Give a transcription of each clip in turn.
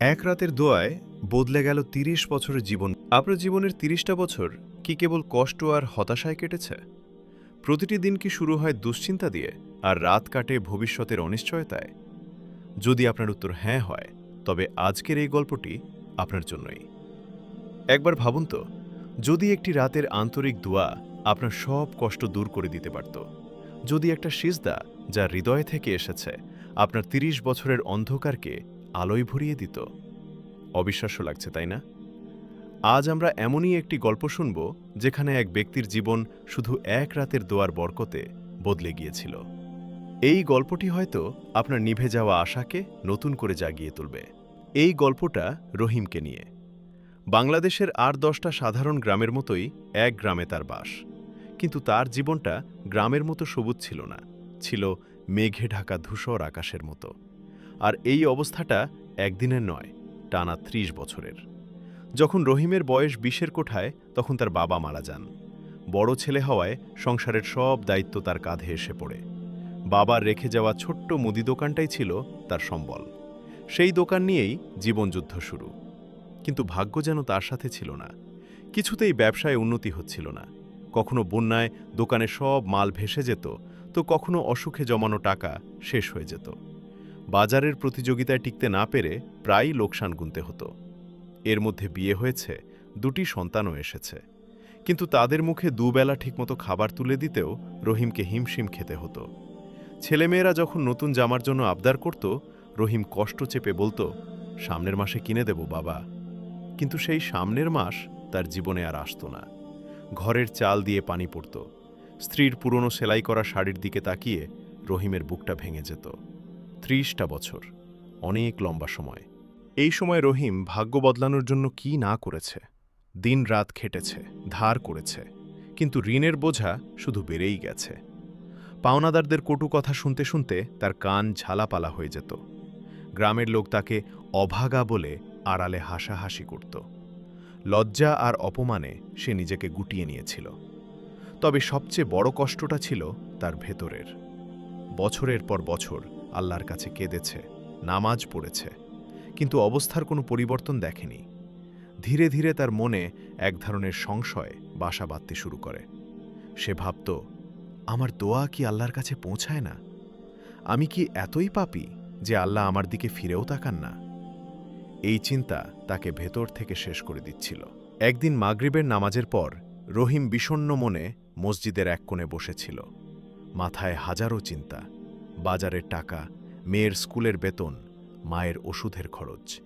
এক রাতের দোয়ায় বদলে গেল তিরিশ বছরের জীবন। আপনার জীবনের তিরিশটা বছর কি কেবল কষ্ট আর হতাশায় কেটেছে? প্রতিটি দিন কি শুরু হয় দুশ্চিন্তা দিয়ে আর রাত কাটে ভবিষ্যতের অনিশ্চয়তায়? যদি আপনার উত্তর হ্যাঁ হয়, তবে আজকের এই গল্পটি আপনার জন্যই। একবার ভাবুন তো, যদি একটি রাতের আন্তরিক দোয়া আপনার সব কষ্ট দূর করে দিতে পারত, যদি একটা সিজদা যা হৃদয় থেকে এসেছে আপনার তিরিশ বছরের অন্ধকারকে আলোয় ভরিয়ে দিত। অবিশ্বাস্য লাগছে, তাই না? আজ আমরা এমনই একটি গল্প শুনব, যেখানে এক ব্যক্তির জীবন শুধু এক রাতের দোয়ার বরকতে বদলে গিয়েছিল। এই গল্পটি হয়তো আপনার নিভে যাওয়া আশাকে নতুন করে জাগিয়ে তুলবে। এই গল্পটা রহিমকে নিয়ে। বাংলাদেশের আর দশটা সাধারণ গ্রামের মতোই এক গ্রামে তার বাস। কিন্তু তার জীবনটা গ্রামের মতো সবুজ ছিল না, ছিল মেঘে ঢাকা ধূসর আকাশের মতো। আর এই অবস্থাটা একদিনের নয়, টানা ত্রিশ বছরের। যখন রহিমের বয়স বিশের কোঠায়, তখন তার বাবা মারা যান। বড় ছেলে হওয়ায় সংসারের সব দায়িত্ব তার কাঁধে এসে পড়ে। বাবার রেখে যাওয়া ছোট্ট মুদি দোকানটাই ছিল তার সম্বল। সেই দোকান নিয়েই জীবনযুদ্ধ শুরু। কিন্তু ভাগ্য যেন তার সাথে ছিল না। কিছুতেই ব্যবসায় উন্নতি হচ্ছিল না। কখনো বন্যায় দোকানে সব মাল ভেসে যেত, তো কখনো অসুখে জমানো টাকা শেষ হয়ে যেত। বাজারের প্রতিযোগিতায় টিকতে না পেরে প্রায়ই লোকসান গুনতে হতো। এর মধ্যে বিয়ে হয়েছে, দুটি সন্তানও এসেছে। কিন্তু তাদের মুখে দুবেলা ঠিকমতো খাবার তুলে দিতেও রহিমকে হিমশিম খেতে হতো। ছেলেমেয়েরা যখন নতুন জামার জন্য আবদার করত, রহিম কষ্ট চেপে বলতো, সামনের মাসে কিনে দেব, বাবা। কিন্তু সেই সামনের মাস তার জীবনে আর আসতো না। ঘরের চাল দিয়ে পানি পড়ত। স্ত্রীর পুরনো সেলাই করা শাড়ির দিকে তাকিয়ে রহিমের বুকটা ভেঙে যেত। ত্রিশটা বছর। অনেক লম্বা সময়। এই সময় রহিম ভাগ্য বদলানোর জন্য কি না করেছে? দিন রাত খেটেছে, ধার করেছে, কিন্তু ঋণের বোঝা শুধু বেড়েই গেছে। পাওনাদারদের কটু কথা শুনতে শুনতে তার কান ঝালাপালা হয়ে যেত। গ্রামের লোক তাকে অভাগা বলে আড়ালে হাসাহাসি করত। লজ্জা আর অপমানে সে নিজেকে গুটিয়ে নিয়েছিল। তবে সবচেয়ে বড় কষ্টটা ছিল তার ভেতরের। বছরের পর বছর আল্লাহর কাছে কেঁদেছে, নামাজ পড়েছে, কিন্তু অবস্থার কোনো পরিবর্তন দেখেনি। ধীরে ধীরে তার মনে এক ধরনের সংশয় বাসা বাঁধতে শুরু করে। সে ভাবত, আমার দোয়া কি আল্লাহর কাছে পৌঁছায় না? আমি কি এতই পাপি যে আল্লাহ আমার দিকে ফিরেও তাকান না? এই চিন্তা তাকে ভেতর থেকে শেষ করে দিচ্ছিল। একদিন মাগরিবের নামাজের পর রহিম বিষণ্ণ মনে মসজিদের এক কোণে বসেছিল। মাথায় হাজারো চিন্তা। বাজারের টাকা, মেয়ের স্কুলের বেতন, মায়ের ওষুধের খরচ।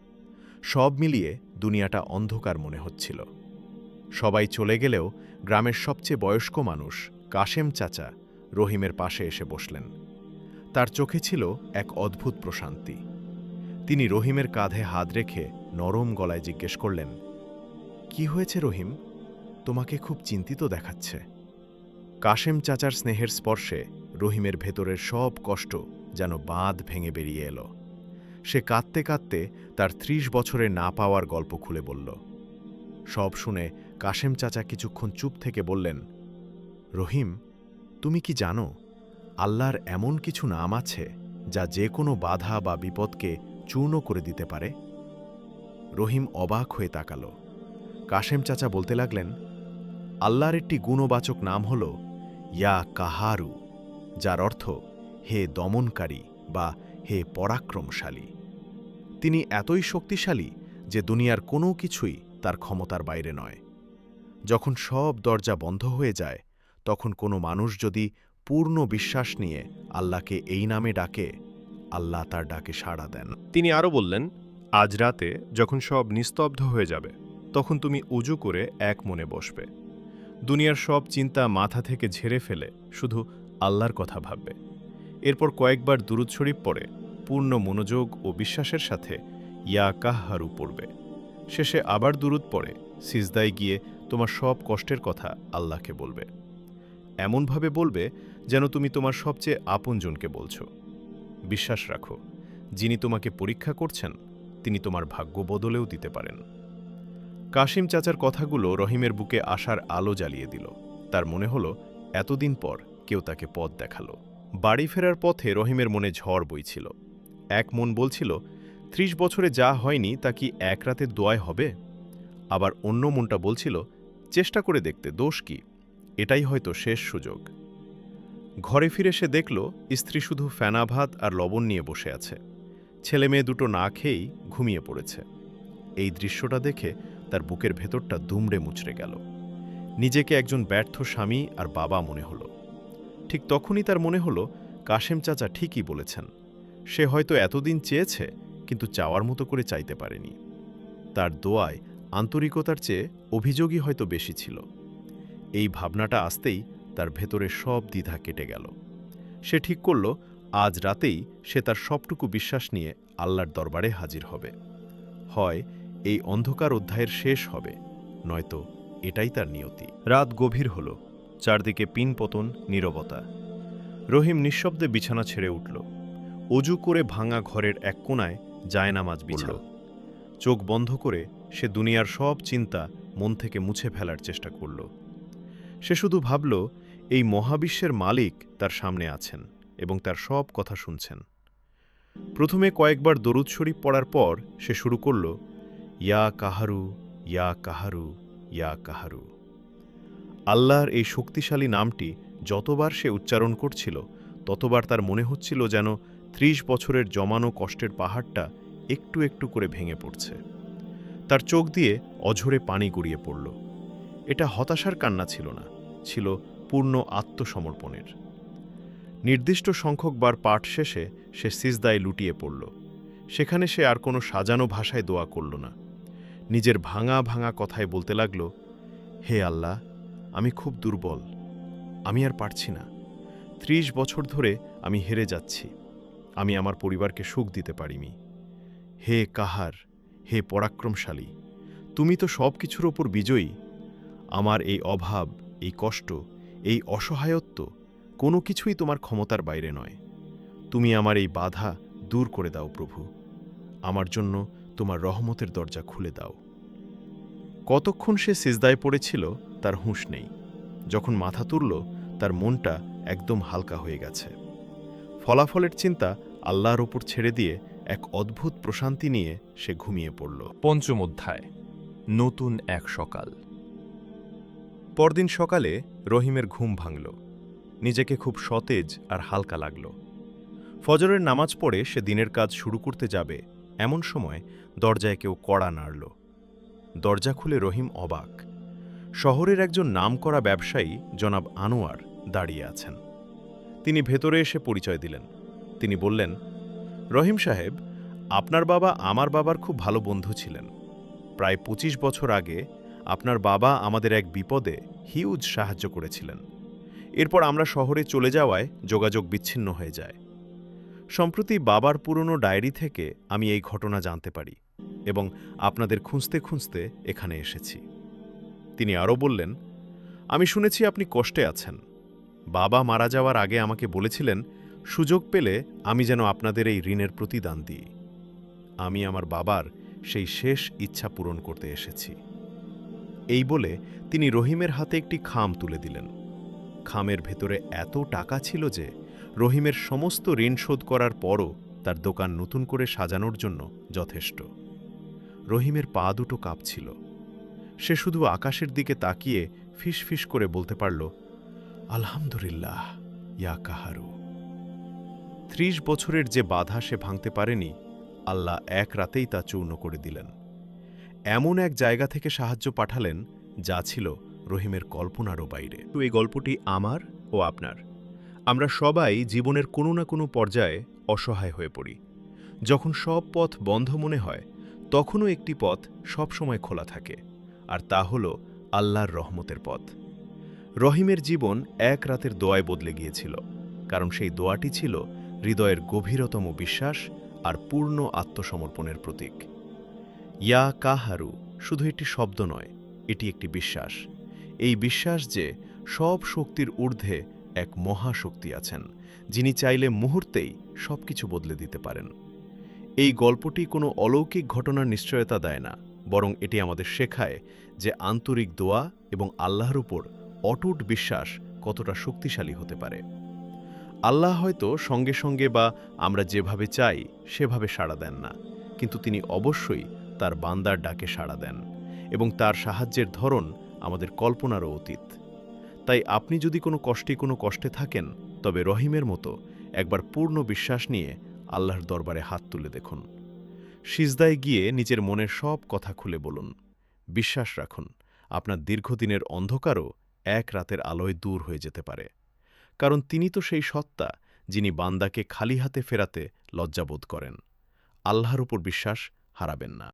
সব মিলিয়ে দুনিয়াটা অন্ধকার মনে হচ্ছিল। সবাই চলে গেলেও গ্রামের সবচেয়ে বয়স্ক মানুষ কাশেম চাচা রহিমের পাশে এসে বসলেন। তার চোখে ছিল এক অদ্ভুত প্রশান্তি। তিনি রহিমের কাঁধে হাত রেখে নরম গলায় জিজ্ঞেস করলেন, কি হয়েছে রহিম? তোমাকে খুব চিন্তিত দেখাচ্ছে। কাশেম চাচার স্নেহের স্পর্শে রহিমের ভেতরের সব কষ্ট যেন বাঁধ ভেঙে বেরিয়ে এলো। সে কাঁদতে কাঁদতে তার ত্রিশ বছরে না পাওয়ার গল্প খুলে বলল। সব শুনে কাশেম চাচা কিছুক্ষণ চুপ থেকে বললেন, রহিম, তুমি কি জানো, আল্লাহর এমন কিছু নাম আছে যা যে কোনো বাধা বা বিপদকে চূর্ণ করে দিতে পারে? রহিম অবাক হয়ে তাকাল। কাশেম চাচা বলতে লাগলেন, আল্লাহর একটি গুণবাচক নাম হল ইয়া কাহারু। যার অর্থ, হে দমনকারী বা হে পরাক্রমশালী। তিনি এতই শক্তিশালী যে দুনিয়ার কোনো কিছুই তার ক্ষমতার বাইরে নয়। যখন সব দরজা বন্ধ হয়ে যায়, তখন কোনো মানুষ যদি পূর্ণ বিশ্বাস নিয়ে আল্লাহকে এই নামে ডাকে, আল্লাহ তার ডাকে সাড়া দেন। তিনি আরও বললেন, আজ রাতে যখন সব নিস্তব্ধ হয়ে যাবে, তখন তুমি উজু করে এক মনে বসবে। দুনিয়ার সব চিন্তা মাথা থেকে ঝেড়ে ফেলে, শুধু আল্লাহর কথা ভাববে। এরপর কয়েকবার দুরুদ শরীফ পড়ে পূর্ণ মনোযোগ ও বিশ্বাসের সাথে ইয়া কাহারু পড়বে। শেষে আবার দুরুদ পড়ে, সিজদায় গিয়ে তোমার সব কষ্টের কথা আল্লাহকে বলবে। এমনভাবে বলবে যেন তুমি তোমার সবচেয়ে আপনজনকে বলছো। বিশ্বাস রাখো, যিনি তোমাকে পরীক্ষা করছেন, তিনি তোমার ভাগ্য বদলেও দিতে পারেন। কাশিম চাচার কথাগুলো রহিমের বুকে আশার আলো জ্বালিয়ে দিল। তার মনে হলো, এতদিন পর কেউ তাকে পথ দেখাল। বাড়ি ফেরার পথে রহিমের মনে ঝড় বইছিল। এক মন বলছিল, ত্রিশ বছরে যা হয়নি তা কি এক রাতের দোয়ায় হবে? আবার অন্য মনটা বলছিল, চেষ্টা করে দেখতে, দোষ কি? এটাই হয়তো শেষ সুযোগ। ঘরে ফিরে সে দেখল, স্ত্রী শুধু ফেনা ভাত আর লবণ নিয়ে বসে আছে। ছেলে মেয়ে দুটো না খেয়েই ঘুমিয়ে পড়েছে। এই দৃশ্যটা দেখে তার বুকের ভেতরটা দুমড়ে মুচড়ে গেল। নিজেকে একজন ব্যর্থ স্বামী আর বাবা মনে হলো। ঠিক তখনই তার মনে হলো, কাশেম চাচা ঠিকই বলেছেন। সে হয়তো এতদিন চেয়েছে, কিন্তু চাওয়ার মতো করে চাইতে পারেনি। তার দোয়ায় আন্তরিকতার চেয়ে অভিযোগই হয়তো বেশি ছিল। এই ভাবনাটা আসতেই তার ভেতরে সব দ্বিধা কেটে গেল। সে ঠিক করল, আজ রাতেই সে তার সবটুকু বিশ্বাস নিয়ে আল্লাহর দরবারে হাজির হবে। হয় এই অন্ধকার অধ্যায়ের শেষ হবে, নয়তো এটাই তার নিয়তি। রাত গভীর হল। চারদিকে পিনপতন নীরবতা। রহিম নিঃশব্দে বিছানা ছেড়ে উঠল। অজু করে ভাঙা ঘরের এক কোণায় জায়নামাজ বিছাল। চোখ বন্ধ করে সে দুনিয়ার সব চিন্তা মন থেকে মুছে ফেলার চেষ্টা করল। সে শুধু ভাবল এই মহাবিশ্বের মালিক তার সামনে আছেন এবং তার সব কথা শুনছেন। প্রথমে কয়েকবার দরুদ শরীফ পড়ার পর সে শুরু করল ইয়া কাহারু ইয়া কাহারু ইয়া কাহারু। আল্লাহর এই শক্তিশালী নামটি যতবার সে উচ্চারণ করছিল, ততবার তার মনে হচ্ছিল যেন ত্রিশ বছরের জমানো কষ্টের পাহাড়টা একটু একটু করে ভেঙে পড়ছে। তার চোখ দিয়ে অঝরে পানি গড়িয়ে পড়ল। এটা হতাশার কান্না ছিল না, ছিল পূর্ণ আত্মসমর্পণের। নির্দিষ্ট সংখ্যক বার পাঠ শেষে সে সিজদায় লুটিয়ে পড়ল। সেখানে সে আর কোনো সাজানো ভাষায় দোয়া করল না। নিজের ভাঙা ভাঙা কথায় বলতে লাগল, হে আল্লাহ আমি খুব দুর্বল। আমি আর পারছি না। ত্রিশ বছর ধরে আমি হেরে যাচ্ছি। আমি আমার পরিবারকে সুখ দিতে পারিনি। হে কাহার, হে পরাক্রমশালী, তুমি তো সব কিছুর ওপর বিজয়ী। আমার এই অভাব, এই কষ্ট, এই অসহায়ত্ব কোনো কিছুই তোমার ক্ষমতার বাইরে নয়। তুমি আমার এই বাধা দূর করে দাও প্রভু। আমার জন্য তোমার রহমতের দরজা খুলে দাও। কতক্ষণ সে সিজদায় পড়েছিল তার হুঁশ নেই। যখন মাথা তুলল তার মনটা একদম হালকা হয়ে গেছে। ফলাফলের চিন্তা আল্লাহর ওপর ছেড়ে দিয়ে এক অদ্ভুত প্রশান্তি নিয়ে সে ঘুমিয়ে পড়ল। পঞ্চম অধ্যায় নতুন এক সকাল। পরদিন সকালে রহিমের ঘুম ভাঙল। নিজেকে খুব সতেজ আর হালকা লাগল। ফজরের নামাজ পড়ে সে দিনের কাজ শুরু করতে যাবে এমন সময় দরজায় কেউ কড়া নাড়ল। দরজা খুলে রহিম অবাক। শহরের একজন নামকরা ব্যবসায়ী, জনাব আনোয়ার, দাঁড়িয়ে আছেন। তিনি ভেতরে এসে পরিচয় দিলেন। তিনি বললেন, রহিম সাহেব, আপনার বাবা আমার বাবার খুব ভালো বন্ধু ছিলেন। প্রায় ২৫ বছর আগে আপনার বাবা আমাদের এক বিপদে হিউজ সাহায্য করেছিলেন। এরপর আমরা শহরে চলে যাওয়ায় যোগাযোগ বিচ্ছিন্ন হয়ে যায়। সম্প্রতি বাবার পুরনো ডায়েরি থেকে আমি এই ঘটনা জানতে পারি এবং আপনাদের খুঁজতে খুঁজতে এখানে এসেছি। তিনি আরও বললেন, আমি শুনেছি আপনি কষ্টে আছেন। বাবা মারা যাওয়ার আগে আমাকে বলেছিলেন, সুযোগ পেলে আমি যেন আপনাদের এই ঋণের প্রতিদান দিই। আমি আমার বাবার সেই শেষ ইচ্ছা পূরণ করতে এসেছি। এই বলে তিনি রহিমের হাতে একটি খাম তুলে দিলেন। খামের ভেতরে এত টাকা ছিল যে রহিমের সমস্ত ঋণ শোধ করার পরও তার দোকান নতুন করে সাজানোর জন্য যথেষ্ট। রহিমের পা দুটো কাঁপছিল। সে শুধু আকাশের দিকে তাকিয়ে ফিসফিস করে বলতে পারল, আলহামদুলিল্লাহ, ইয়া কাহারু। ত্রিশ বছরের যে বাধা সে ভাঙতে পারেনি, আল্লাহ এক রাতেই তা চূর্ণ করে দিলেন। এমন এক জায়গা থেকে সাহায্য পাঠালেন, যা ছিল রহিমের কল্পনারও বাইরে। তো এই গল্পটি আমার ও আপনার। আমরা সবাই জীবনের কোনো না কোনো পর্যায়ে অসহায় হয়ে পড়ি। যখন সব পথ বন্ধ মনে হয়, তখনও একটি পথ সবসময় খোলা থাকে। আর তা হল আল্লাহর রহমতের পথ। রহিমের জীবন এক রাতের দোয়ায় বদলে গিয়েছিল, কারণ সেই দোয়াটি ছিল হৃদয়ের গভীরতম বিশ্বাস আর পূর্ণ আত্মসমর্পণের প্রতীক। ইয়া কাহারু শুধু একটি শব্দ নয়, এটি একটি বিশ্বাস। এই বিশ্বাস যে সব শক্তির ঊর্ধ্বে এক মহাশক্তি আছেন, যিনি চাইলে মুহূর্তেই সবকিছু বদলে দিতে পারেন। এই গল্পটি কোনো অলৌকিক ঘটনার নিশ্চয়তা দেয় না বরং এটি আমাদের শেখায় যে আন্তরিক দোয়া এবং আল্লাহর উপর অটুট বিশ্বাস কতটা শক্তিশালী হতে পারে। আল্লাহ হয়তো সঙ্গে সঙ্গে বা আমরা যেভাবে চাই সেভাবে সাড়া দেন না, কিন্তু তিনি অবশ্যই তার বান্দার ডাকে সাড়া দেন এবং তার সাহায্যের ধরন আমাদের কল্পনারও অতীত। তাই আপনি যদি কোনো কষ্টে কোনো কষ্টে থাকেন, তবে রহিমের মতো একবার পূর্ণ বিশ্বাস নিয়ে আল্লাহর দরবারে হাত তুলে দেখুন। সিজদায় গিয়ে নিজের মনের সব কথা খুলে বলুন। বিশ্বাস রাখুন, আপনার দীর্ঘদিনের অন্ধকারও এক রাতের আলোয় দূর হয়ে যেতে পারে। কারণ তিনি তো সেই সত্তা, যিনি বান্দাকে খালি হাতে ফেরাতে লজ্জাবোধ করেন। আল্লাহর উপর বিশ্বাস হারাবেন না।